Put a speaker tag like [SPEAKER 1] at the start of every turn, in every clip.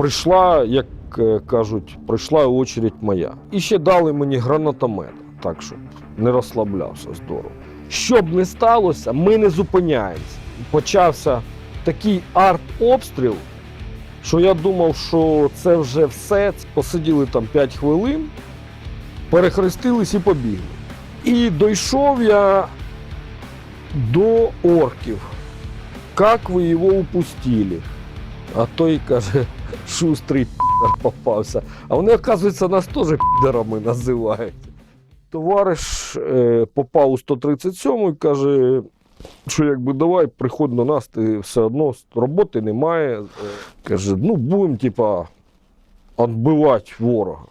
[SPEAKER 1] прийшла, як е, кажуть, прийшла очередь моя. І ще дали мені гранатомет, так щоб не розслаблявся здорово. Що б не сталося, ми не зупиняємося. Почався такий арт-обстріл, що я думав, що це вже все. Посиділи там 5 хвилин, перехрестились і побігли. І дійшов я до орків. Как ви його упустили? А той каже, шустрий підер попався. А вони, оказується, нас теж підерами називають. Товариш е, попав у 137 і каже, що якби давай, приходь до нас, ти все одно роботи немає. Каже, ну будемо, типа, відбивати ворога.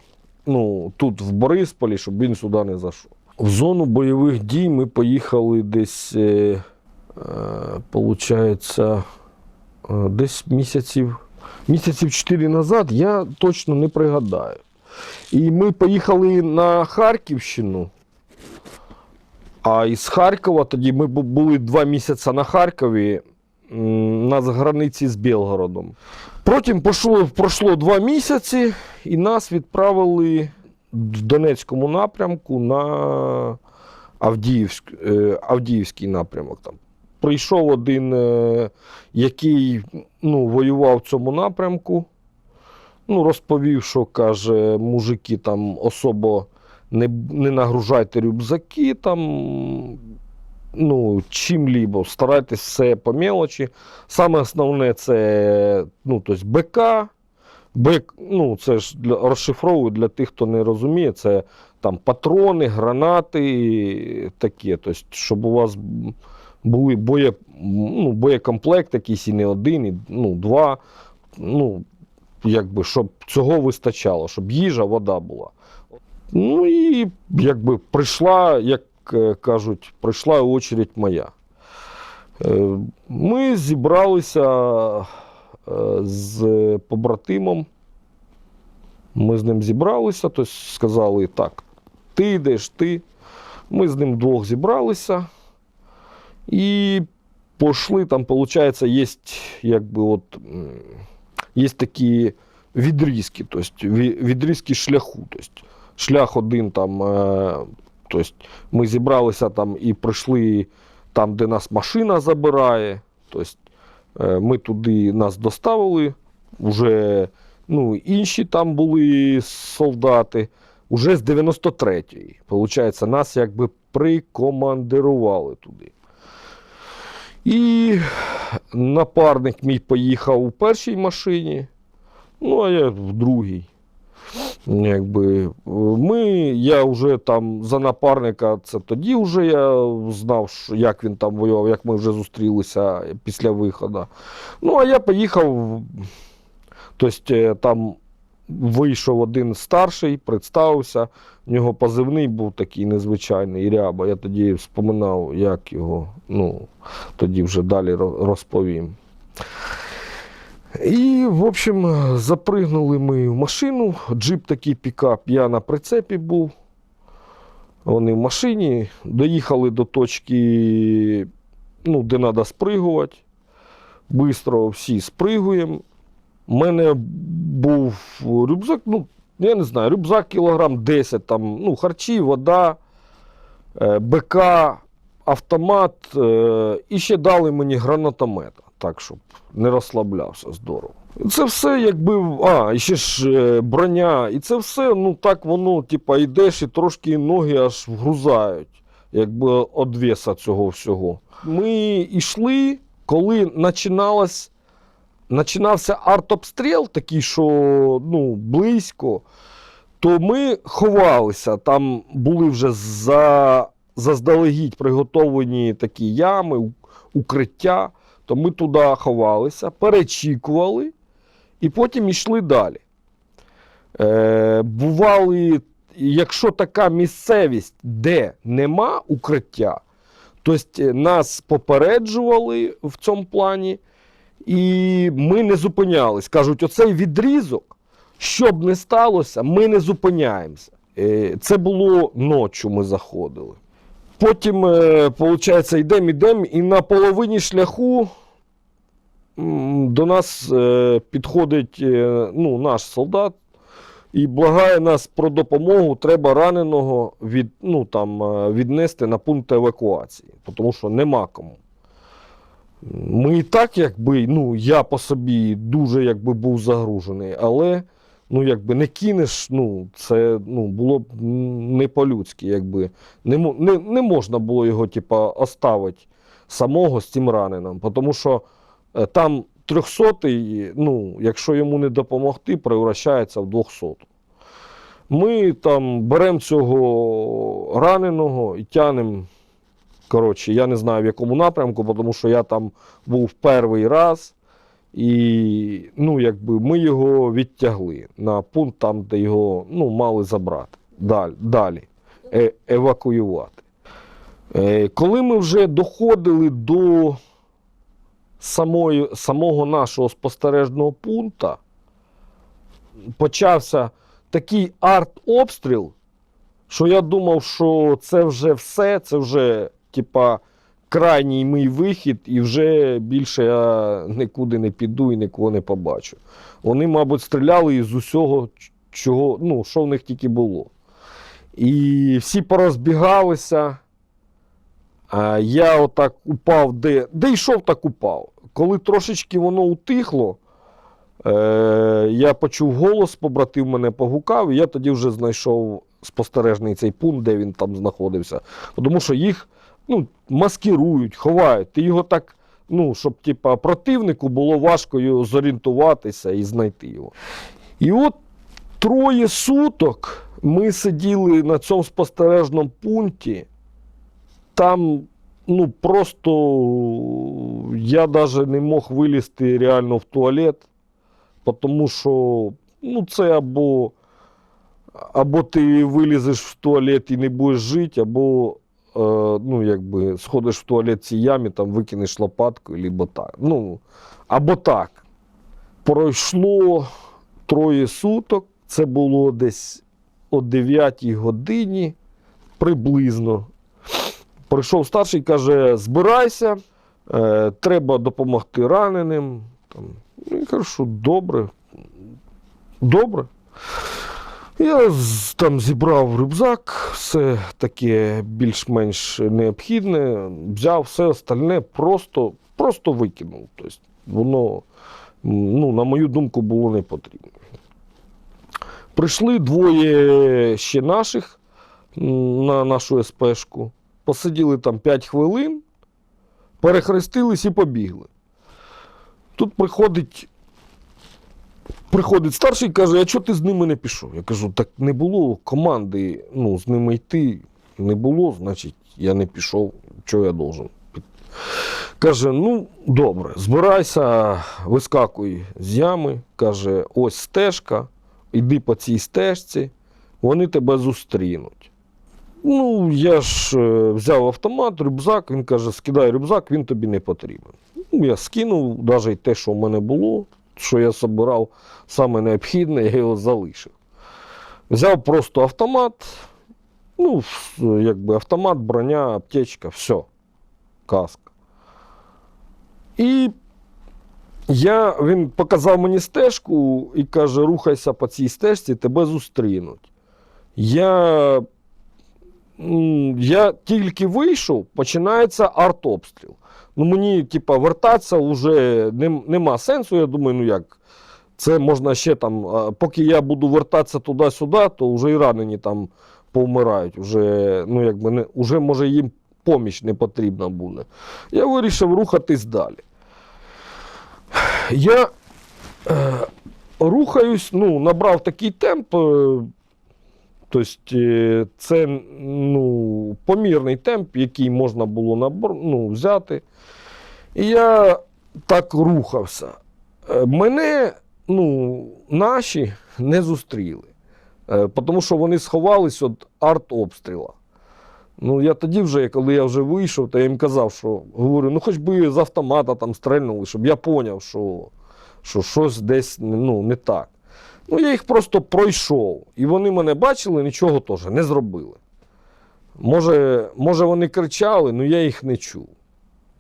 [SPEAKER 1] Ну, тут в Борисполі, щоб він сюди не зайшов. В зону бойових дій ми поїхали десь, е, е, получається, е, десь місяців, місяців 4 назад, я точно не пригадаю. І ми поїхали на Харківщину. А із Харкова тоді ми були два місяці на Харкові на границі з Білгородом. Потім пішло, пройшло два місяці, і нас відправили в Донецькому напрямку на Авдіївськ, е, Авдіївський напрямок. Там. Прийшов один, е, який ну, воював в цьому напрямку. Ну, розповів, що каже, мужики там особо не, не нагружайте рюкзаки там. Ну, чим-либо, старайтесь все по мелочі. Саме основне це ну, тобто БК. Бек, ну, це ж для, розшифровую для тих, хто не розуміє, це там патрони, гранати, таке. Тобто, щоб у вас були боє, ну, боєкомплект якийсь і не один, і ну, два. Ну, якби, щоб цього вистачало, щоб їжа, вода була. Ну і якби прийшла, як е, кажуть, прийшла очередь моя. Е, Ми зібралися е, з побратимом. Ми з ним зібралися, тобто сказали, так, ти йдеш, ти. Ми з ним двох зібралися і пішли, там, виходить, є, якби от, м, є такі відрізки, тобто ві- відрізки шляху. Тобто шлях один там, е, тобто ми зібралися там і прийшли там, де нас машина забирає. Тобто е, ми туди нас доставили, вже ну, інші там були солдати. Уже з 93-ї. Получається, нас якби прикомандирували туди. І напарник мій поїхав у першій машині, ну а я в другій. Якби, ми, я вже там за напарника, це тоді вже я знав, як він там воював, як ми вже зустрілися після виходу. Ну, а я поїхав, тобто там вийшов один старший, представився. У нього позивний був такий незвичайний ряба. Я тоді вспоминав, як його, ну, тоді вже далі розповім. І, в общем, запригнули ми в машину. Джип такий пікап, я на прицепі був. Вони в машині. Доїхали до точки, ну, де треба спригувати. Бистро всі спригуємо. У мене був рюкзак, ну, я не знаю, рюкзак кілограм 10, там, ну, харчі, вода, е, БК, автомат. е, І ще дали мені гранатомет, так, щоб не розслаблявся здорово. І Це все якби. А, і ще ж е, броня. І це все, ну так воно, типа, йдеш і трошки ноги аж вгрузають, якби від веса цього всього. Ми йшли, коли починалось, починався артобстріл, такий, що ну, близько, то ми ховалися. Там були вже за, заздалегідь приготовлені такі ями, укриття то ми туди ховалися, перечікували і потім йшли далі. Е, бували, якщо така місцевість, де нема укриття, то нас попереджували в цьому плані, і ми не зупинялись. Кажуть, оцей відрізок, що б не сталося, ми не зупиняємося. Е, це було ночі ми заходили. Потім, виходить, йдемо, йдемо, і на половині шляху до нас е, підходить е, ну, наш солдат і благає нас про допомогу. Треба раненого від, ну, там, е, віднести на пункт евакуації, тому що нема кому. Ми і так, якби, ну, я по собі дуже якби, був загружений, але ну, якби не кинеш, ну, це ну, було б не по-людськи. Якби. Не, не, не можна було його типа, оставити самого з цим раненим, тому що е, там 300-й, ну, якщо йому не допомогти, превращається в 200. Ми там беремо цього раненого і тянемо. Коротше, я не знаю в якому напрямку, тому що я там був перший раз. І ну, якби ми його відтягли на пункт, там, де його ну, мали забрати. Далі, далі е, евакуювати. Е, коли ми вже доходили до самої, самого нашого спостережного пункту, почався такий арт-обстріл, що я думав, що це вже все, це вже, типа, крайній мій вихід, і вже більше я нікуди не піду і нікого не побачу. Вони, мабуть, стріляли із усього, чого, ну, що в них тільки було. І всі порозбігалися. Я отак упав, де, де йшов, так упав. Коли трошечки воно утихло, е, я почув голос, побратив мене погукав, і я тоді вже знайшов спостережний цей пункт, де він там знаходився. Тому що їх ну, маскирують, ховають. Ти його так, ну, щоб типа, противнику було важко його зорієнтуватися і знайти його. І от троє суток ми сиділи на цьому спостережному пункті. Там ну, просто я навіть не мог вилізти реально в туалет, тому що ну, це або, або ти вилізеш в туалет і не будеш жити, або ну, якби, сходиш в туалет цій ямі, там викинеш лопатку, або так. Ну, або так. Пройшло троє суток, це було десь о 9 годині приблизно. Прийшов старший, каже: збирайся, е, треба допомогти раненим. Там, ну, я кажу, що добре. Добре. Я там зібрав рюкзак, все таке більш-менш необхідне, взяв все остальне, просто, просто викинув. Тобто, воно, ну, на мою думку, було не потрібно. Прийшли двоє ще наших на нашу СПшку, посиділи там 5 хвилин, перехрестились і побігли. Тут приходить, приходить старший і каже, а чого ти з ними не пішов? Я кажу, так не було команди ну, з ними йти. Не було, значить, я не пішов. Чого я должен? Каже, ну добре, збирайся, вискакуй з ями. Каже, ось стежка, іди по цій стежці, вони тебе зустрінуть. Ну, я ж е, взяв автомат, рюкзак, він каже, скидай рюкзак, він тобі не потрібен. Ну, я скинув навіть те, що в мене було, що я собирав саме необхідне, я його залишив. Взяв просто автомат, ну, якби автомат, броня, аптечка, все, каска. І я, він показав мені стежку і каже: рухайся по цій стежці, тебе зустрінуть. Я, я тільки вийшов, починається артобстріл. Ну, мені, типа, вертатися вже нем, нема сенсу. Я думаю, ну як, це можна ще там, поки я буду вертатися туди-сюди, то вже і ранені там повмирають. Уже, ну, якби не, уже може їм поміч не потрібна буде. Я вирішив рухатись далі. Я е, рухаюсь, ну, набрав такий темп. Е, тобто, е, це ну, помірний темп, який можна було набор, ну, взяти. І я так рухався. Е, Мене ну, наші не зустріли, е, тому що вони сховались від артобстріла. Ну, я тоді вже, коли я вже вийшов, то я їм казав, що говорю, ну хоч би з автомата там стрельнули, щоб я поняв, що, що щось десь ну, не так. Ну, я їх просто пройшов. І вони мене бачили, нічого теж не зробили. Може, може вони кричали, але я їх не чув.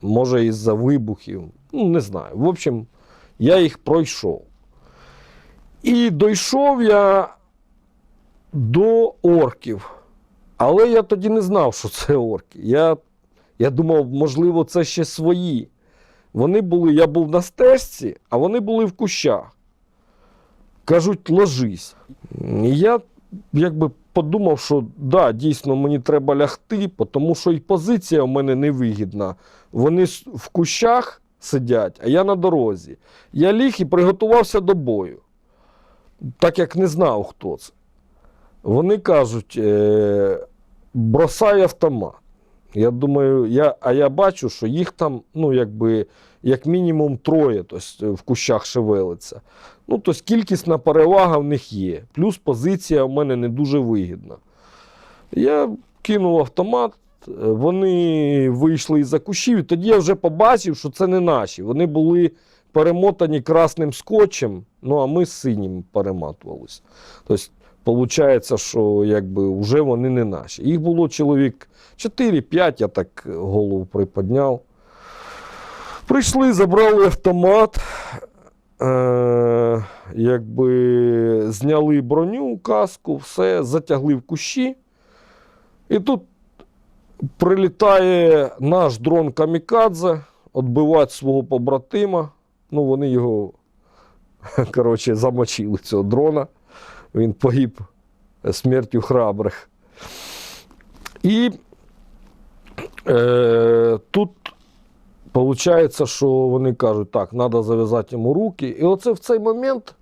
[SPEAKER 1] Може, із-за вибухів, Ну, не знаю. В общем, я їх пройшов. І дійшов я до орків. Але я тоді не знав, що це орки. Я, я думав, можливо, це ще свої. Вони були, я був на стежці, а вони були в кущах. Кажуть, ложись. І я якби подумав, що да, дійсно мені треба лягти, тому що і позиція в мене невигідна. Вони в кущах сидять, а я на дорозі. Я ліг і приготувався до бою, так як не знав, хто це. Вони кажуть, е, бросай автомат. Я думаю, я, а я бачу, що їх там, ну, якби, як мінімум троє тобто, в кущах шевелиться. Ну, тобто кількісна перевага в них є. Плюс позиція в мене не дуже вигідна. Я кинув автомат, е, вони вийшли із-за кущів, і тоді я вже побачив, що це не наші. Вони були перемотані красним скотчем, ну а ми з синім перематувалися. Тобто, виходить, що якби вже вони не наші. Їх було чоловік 4-5, я так голову приподняв. Прийшли, забрали автомат, е, якби зняли броню, каску, все, затягли в кущі. І тут прилітає наш дрон Камікадзе, відбивати свого побратима. Ну, вони його, коротше, замочили цього дрона. Він погиб смертю храбрих. І е, тут виходить, що вони кажуть, так, треба зав'язати йому руки. І оце в цей момент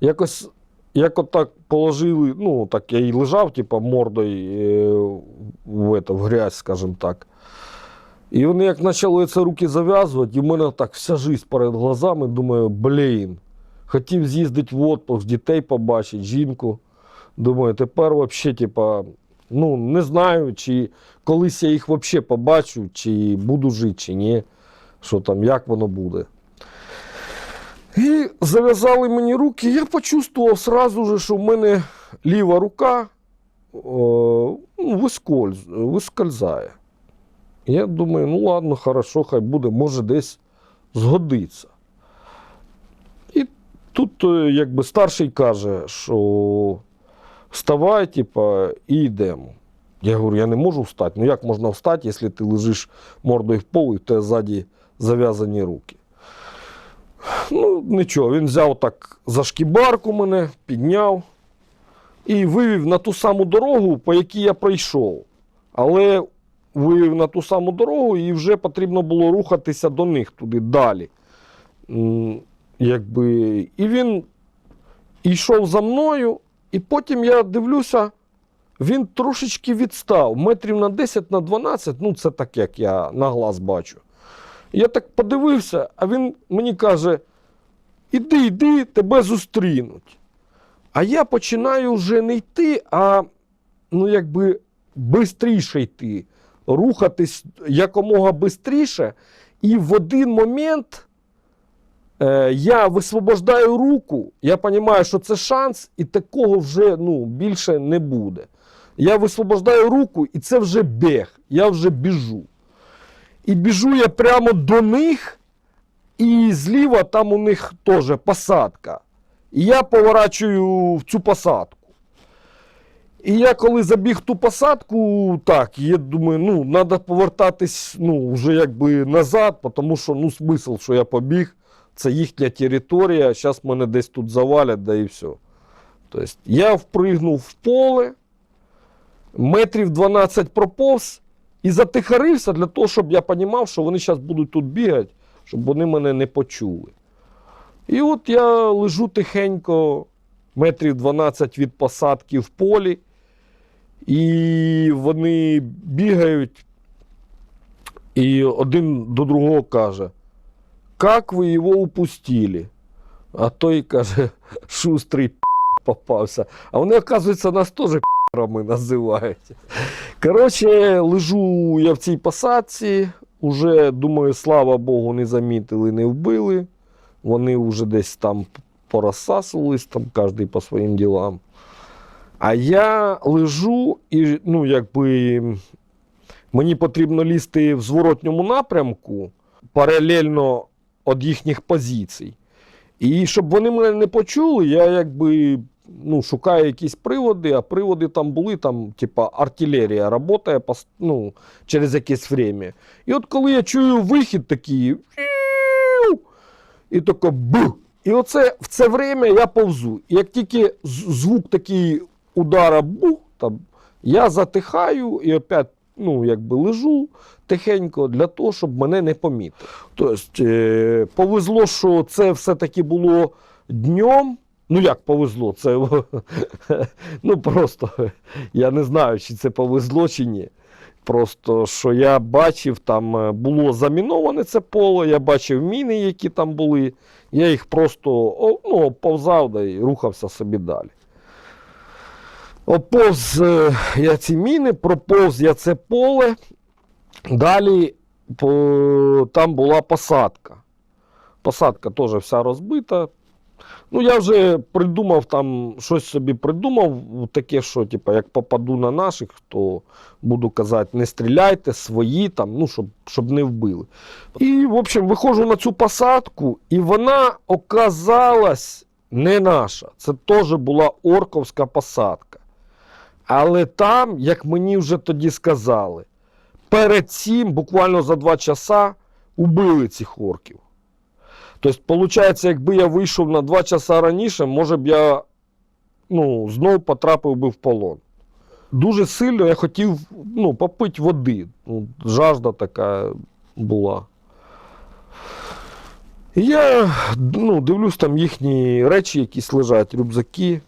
[SPEAKER 1] якось як отак положили, ну, так я і лежав, типу, мордою е, в, это, в грязь, скажімо так. І вони як почали ці руки зав'язувати, і в мене так вся жизнь перед глазами, думаю, блін, хотів з'їздити в отпуск, дітей побачити, жінку. Думаю, тепер взагалі, типа, ну, не знаю, чи колись я їх взагалі побачу, чи буду жити, чи ні. Що там, як воно буде. І зав'язали мені руки, я почувствував же, що в мене ліва рука ну, вискольз, вискользає. Я думаю, ну ладно, хорошо, хай буде, може десь згодиться. Тут е, якби старший каже, що вставай, типа, і йдемо. Я говорю, я не можу встати. Ну як можна встати, якщо ти лежиш мордою в пол і в тебе ззаді зав'язані руки? Ну, нічого, він взяв так за шкібарку мене, підняв і вивів на ту саму дорогу, по якій я пройшов. Але вивів на ту саму дорогу, і вже потрібно було рухатися до них туди далі. Якби, і він йшов за мною, і потім я дивлюся, він трошечки відстав, метрів на 10 на 12, ну це так, як я на глаз бачу. Я так подивився, а він мені каже: іди, йди, тебе зустрінуть. А я починаю вже не йти, а ну, якби швидше йти, рухатись якомога швидше. І в один момент я висвобождаю руку, я розумію, що це шанс, і такого вже ну, більше не буде. Я висвобождаю руку, і це вже біг, я вже біжу. І біжу я прямо до них, і зліва там у них теж посадка. І я поворачую в цю посадку. І я коли забіг ту посадку, так, я думаю, ну, треба повертатись ну, вже якби назад, тому що ну, смисл, що я побіг, це їхня територія, зараз мене десь тут завалять, да і все. Тобто, я впригнув в поле, метрів 12 проповз і затихарився для того, щоб я розумів, що вони зараз будуть тут бігати, щоб вони мене не почули. І от я лежу тихенько, метрів 12 від посадки в полі, і вони бігають, і один до другого каже: Як ви його упустили? А той каже, шустрий попався. А вони, оказується, нас теж п'ерами називають. Коротше, лежу я в цій посадці, уже, думаю, слава Богу, не замітили, не вбили. Вони вже десь там порозсасувались, там кожен по своїм ділам. А я лежу і, ну, якби мені потрібно лізти в зворотньому напрямку, паралельно від їхніх позицій. І щоб вони мене не почули, я якби ну, шукаю якісь приводи, а приводи там були, там, типа, артилерія працює ну, через якесь время. І от коли я чую вихід такий, і тако бу. І оце в це время я повзу. І як тільки звук такий удара бух, там, я затихаю і опять ну, якби лежу тихенько для того, щоб мене не помітили. Тобто, е, повезло, що це все-таки було днем. Ну як повезло, це ну просто я не знаю, чи це повезло чи ні. Просто що я бачив, там е, було заміноване це поле, я бачив міни, які там були. Я їх просто ну, повзав да і рухався собі далі. Оповз е, я ці міни, проповз я це поле. Далі там була посадка. Посадка теж вся розбита. Ну, я вже придумав там, щось собі придумав, таке, що, типу, як попаду на наших, то буду казати, не стріляйте, свої там, ну, щоб, щоб не вбили. І, в общем, виходжу на цю посадку, і вона оказалась не наша. Це теж була орковська посадка. Але там, як мені вже тоді сказали, перед цим, буквально за два часа, убили цих орків. Тобто, виходить, якби я вийшов на два часа раніше, може б я ну, знову потрапив би в полон. Дуже сильно я хотів ну, попити води. Ну, жажда така була. Я ну, дивлюсь, там їхні речі, якісь лежать, рюкзаки.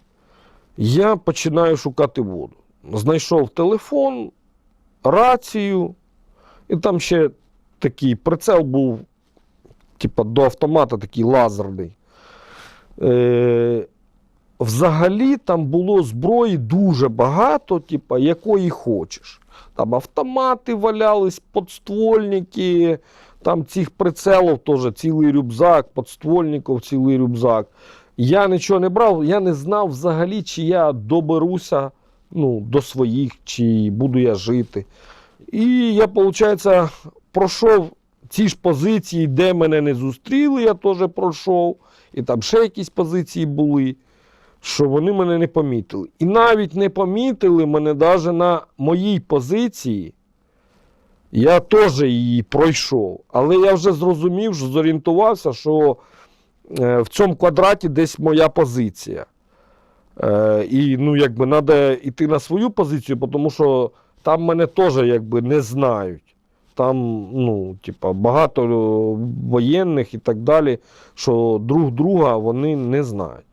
[SPEAKER 1] Я починаю шукати воду. Знайшов телефон, рацію, і там ще такий прицел був, типа до автомата такий лазерний. Е, взагалі там було зброї дуже багато, типа, якої хочеш. Там автомати валялись, подствольники, там цих прицелів теж цілий рюкзак, подствольників цілий рюкзак. Я нічого не брав, я не знав взагалі, чи я доберуся ну, до своїх, чи буду я жити. І я, виходить, пройшов ці ж позиції, де мене не зустріли, я теж пройшов. І там ще якісь позиції були, що вони мене не помітили. І навіть не помітили мене навіть на моїй позиції. Я теж її пройшов. Але я вже зрозумів, що зорієнтувався, що в цьому квадраті десь моя позиція. Е, і ну, якби треба йти на свою позицію, тому що там мене теж якби не знають. Там, ну, типа, багато е, воєнних і так далі, що друг друга вони не знають.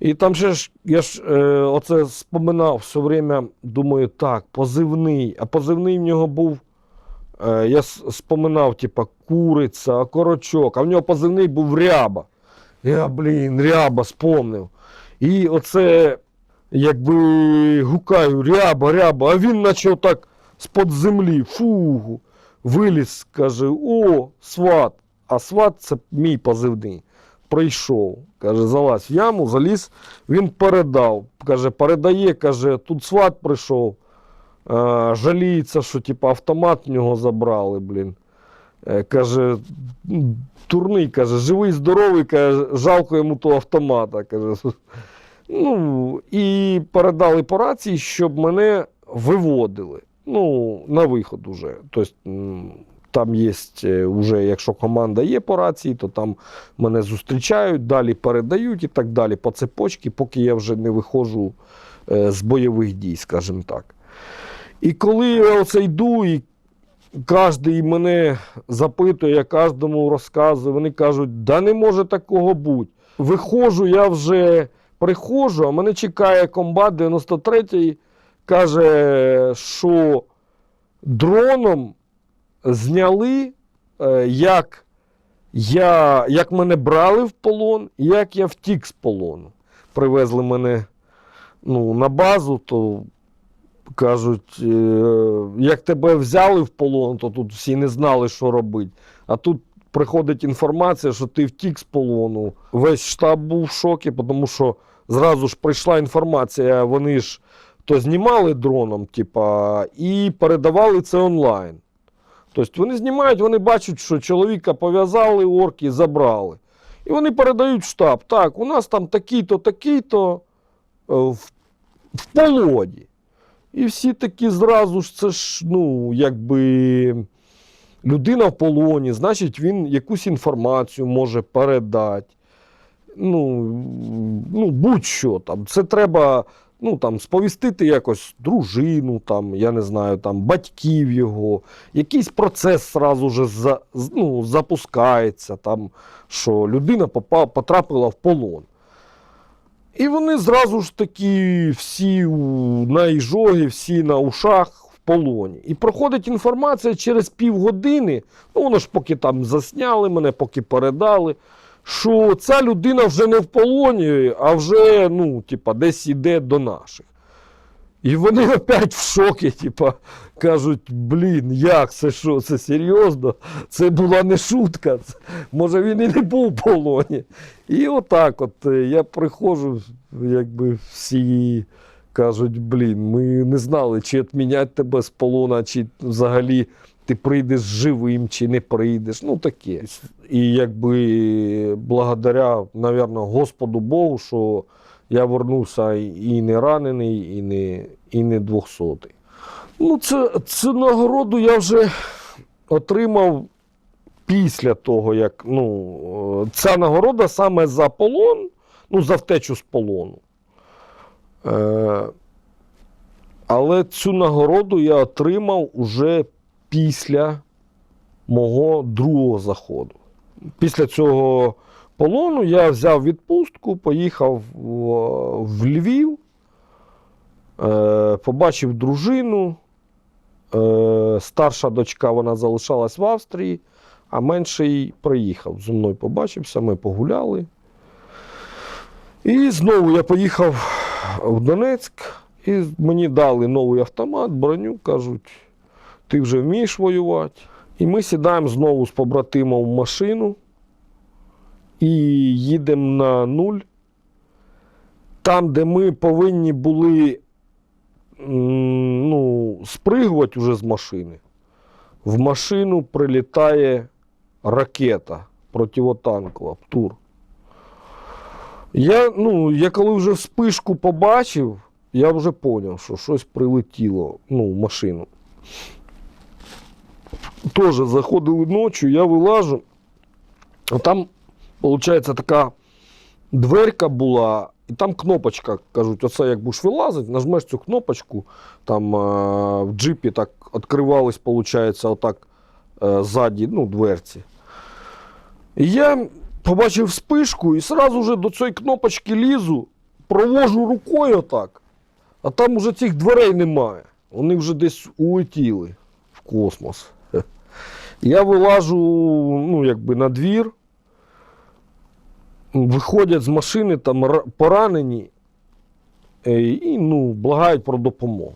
[SPEAKER 1] І там ще ж, я ж е, оце споминав все время, думаю, так, позивний. А позивний в нього був, е, я споминав, типа, куриця, окорочок, а в нього позивний був ряба. Я, блін, ряба спомнив. І оце, якби гукаю, ряба, ряба, а він наче так з-под землі, фугу, виліз, каже, о, сват. А сват це мій позивний. Прийшов, каже, залазь в яму, заліз, він передав. Каже, передає, каже, тут сват прийшов. А, жаліється, що типу, автомат в нього забрали, блін. Е, Каже, «М, турний, каже, живий, здоровий, каже, жалко йому того автомата. Каже. Ну, і передали по рації, щоб мене виводили. Ну, на виход уже. Тобто, там є, вже, якщо команда є по рації, то там мене зустрічають, далі передають і так далі по цепочці, поки я вже не виходжу е, з бойових дій, скажімо так. І коли я оце йду, і кожен мене запитує, я кожному розказую, вони кажуть, да не може такого бути. Виходжу, я вже приходжу, а мене чекає комбат 93-й, каже, що дроном зняли, е, як, я, як мене брали в полон, як я втік з полону. Привезли мене ну, на базу, то кажуть, е, як тебе взяли в полон, то тут всі не знали, що робити. А тут приходить інформація, що ти втік з полону. Весь штаб був в шокі, тому що зразу ж прийшла інформація, вони ж то знімали дроном, типа, і передавали це онлайн. Тобто вони знімають, вони бачать, що чоловіка пов'язали орки, забрали. І вони передають штаб. Так, у нас там такий-то, такий-то е, в, полоні. І всі такі зразу ж це ж, ну, якби людина в полоні, значить, він якусь інформацію може передати. Ну, ну будь-що там. Це треба ну, там, сповістити якось дружину, там, я не знаю, там, батьків його. Якийсь процес зразу же за, ну, запускається, там, що людина потрапила в полон. І вони зразу ж такі всі на іжогі, всі на ушах в полоні. І проходить інформація через півгодини, ну воно ж поки там засняли мене, поки передали, що ця людина вже не в полоні, а вже ну, типа, десь іде до наших. І вони опять в шокі, типа, кажуть, блін, як це що, це серйозно? Це була не шутка. Це- Може він і не був в полоні. І отак от е, я приходжу, якби всі кажуть, блін, ми не знали, чи відміняти тебе з полона, чи взагалі ти прийдеш живим, чи не прийдеш. Ну таке. І якби благодаря, напевно, Господу Богу, що я вернувся і не ранений, і не, і не двохсотий. Ну, це, цю нагороду я вже отримав після того, як ну, е, ця нагорода саме за полон, ну, за втечу з полону. Е, але цю нагороду я отримав уже після мого другого заходу. Після цього полону я взяв відпустку, поїхав в, в Львів, е, побачив дружину. Е, старша дочка вона залишалась в Австрії, а менший приїхав. Зі мною побачився, ми погуляли. І знову я поїхав в Донецьк, і мені дали новий автомат, броню, кажуть, ти вже вмієш воювати. І ми сідаємо знову з побратимом в машину і їдемо на нуль. Там, де ми повинні були ну, спригувати вже з машини, в машину прилітає ракета противотанкова ПТУР. Я, ну, я коли вже вспишку побачив, я вже зрозумів, що щось прилетіло ну, в машину. Теж заходили ночі, я вилажу. А там, виходить, така дверка була, і там кнопочка, кажуть, оце як будеш вилазити, нажмеш цю кнопочку, там е, в джипі так відкривались, виходить, отак е, ззаді, ну, дверці. І я побачив вспишку і одразу до цієї кнопочки лізу, провожу рукою отак, а там уже цих дверей немає. Вони вже десь улетіли в космос. Я вилажу ну, якби на двір, виходять з машини там поранені е, і ну, благають про допомогу.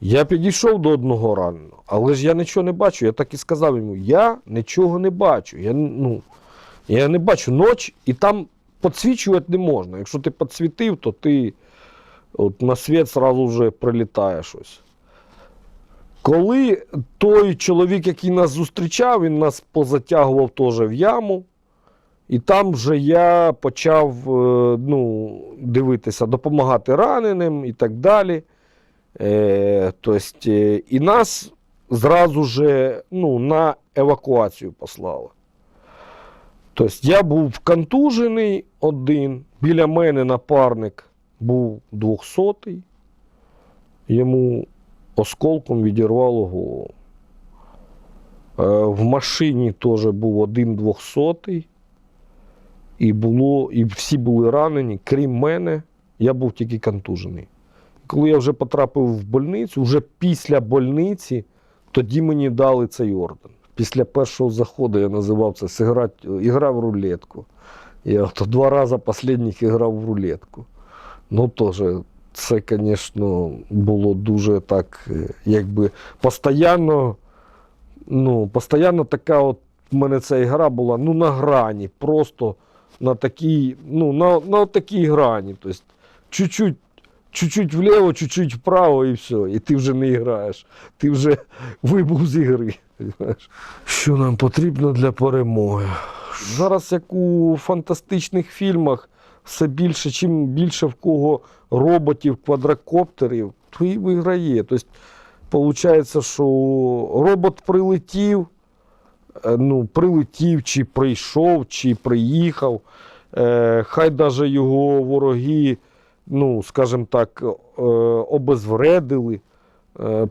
[SPEAKER 1] Я підійшов до одного раненого, але ж я нічого не бачу. Я так і сказав йому: я нічого не бачу. Я, ну, я не бачу ніч, і там підсвічувати не можна. Якщо ти підсвітив, то ти от, на світ зразу вже прилітає щось. Коли той чоловік, який нас зустрічав, він нас позатягував теж в яму. І там вже я почав е, ну, дивитися, допомагати раненим і так далі. Е, тобто, е, і нас зразу же ну, на евакуацію послали. Тобто я був контужений один, біля мене напарник був 200-й, йому осколком відірвало голову. Е, В машині теж був один 200-й, і, було, і всі були ранені, крім мене, я був тільки контужений. Коли я вже потрапив в больницю, вже після больниці, тоді мені дали цей орден. Після першого заходу я називав це «Сиграть- ігра в рулетку. Я то два рази останніх грав в рулетку. Ну, теж, це, звісно, було дуже так, е, якби постійно, ну, постійно така от в мене ця гра була ну, на грані, просто на такій, ну, на, на такій грані. Тобто, чуть-чуть чуть-чуть вліво, чуть-чуть вправо і все. І ти вже не граєш. Ти вже вибув з ігри. Що нам потрібно для перемоги? Зараз, як у фантастичних фільмах, все більше, чим більше в кого роботів, квадрокоптерів, то і виграє. Тобто, виходить, що робот прилетів, ну, прилетів, чи прийшов, чи приїхав. Е, хай навіть його вороги, ну, скажімо так, е, обезвредили. Е,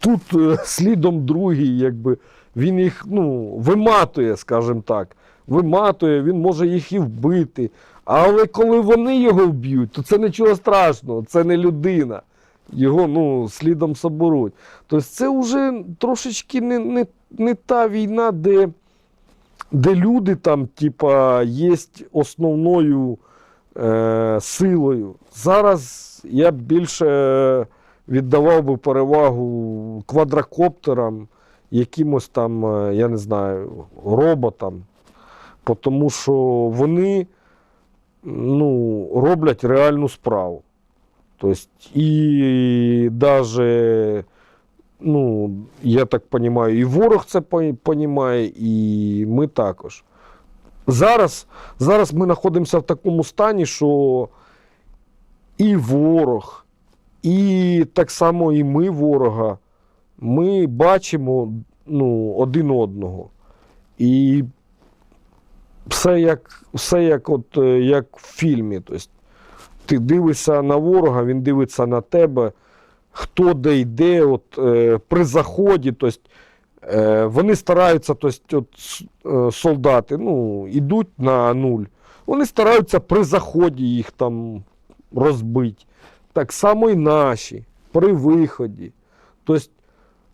[SPEAKER 1] тут е, слідом другий, якби він їх ну, виматує, скажімо так. Виматує, він може їх і вбити. Але коли вони його вб'ють, то це нічого страшного, це не людина. Його ну, слідом соберуть. Тобто це вже трошечки не, не, не та війна, де, де люди там, типа, є основною е, силою. Зараз я б більше віддавав би перевагу квадрокоптерам, якимось там, е, я не знаю, роботам. Тому що вони ну, роблять реальну справу. Тобто, і навіть, ну, я так розумію, і ворог це розуміє, і ми також. Зараз, зараз ми знаходимося в такому стані, що і ворог, і так само і ми ворога, ми бачимо ну, один одного. І все як, все як, от, як в фільмі. Тобто, ти дивишся на ворога, він дивиться на тебе, хто де йде, от, е, при заході. Тобто, е, вони стараються, тобто, от, е, солдати ну, йдуть на нуль. Вони стараються при заході їх там розбити. Так само і наші, при виході. Тобто,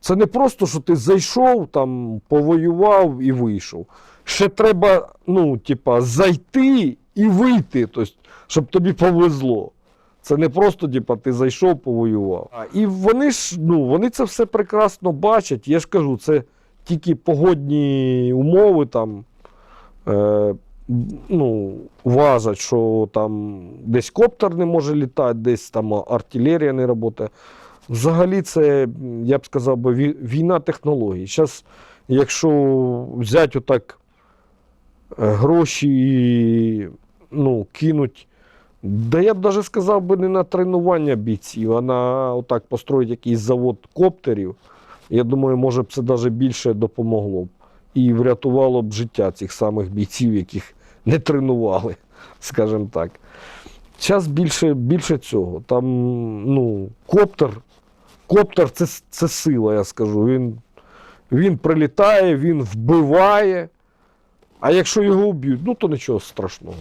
[SPEAKER 1] це не просто, що ти зайшов, там, повоював і вийшов. Ще треба, ну, типа, зайти і вийти, тобто, щоб тобі повезло. Це не просто, типа, ти зайшов, повоював. А, І вони ж, ну, вони це все прекрасно бачать. Я ж кажу, це тільки погодні умови там. Е, ну, важать, що там десь коптер не може літати, десь там артилерія не працює. Взагалі, це, я б сказав, би, війна технологій. Зараз, якщо взяти отак е, гроші ну, кинуть, да я б навіть сказав би не на тренування бійців, а на отак построїти якийсь завод коптерів, я думаю, може б це навіть більше допомогло б. І врятувало б життя цих самих бійців, яких не тренували, скажімо так. Зараз більше, більше цього. Там, ну, коптер, коптер це, це сила, я скажу. Він, він прилітає, він вбиває. А якщо його вб'ють, ну то нічого страшного.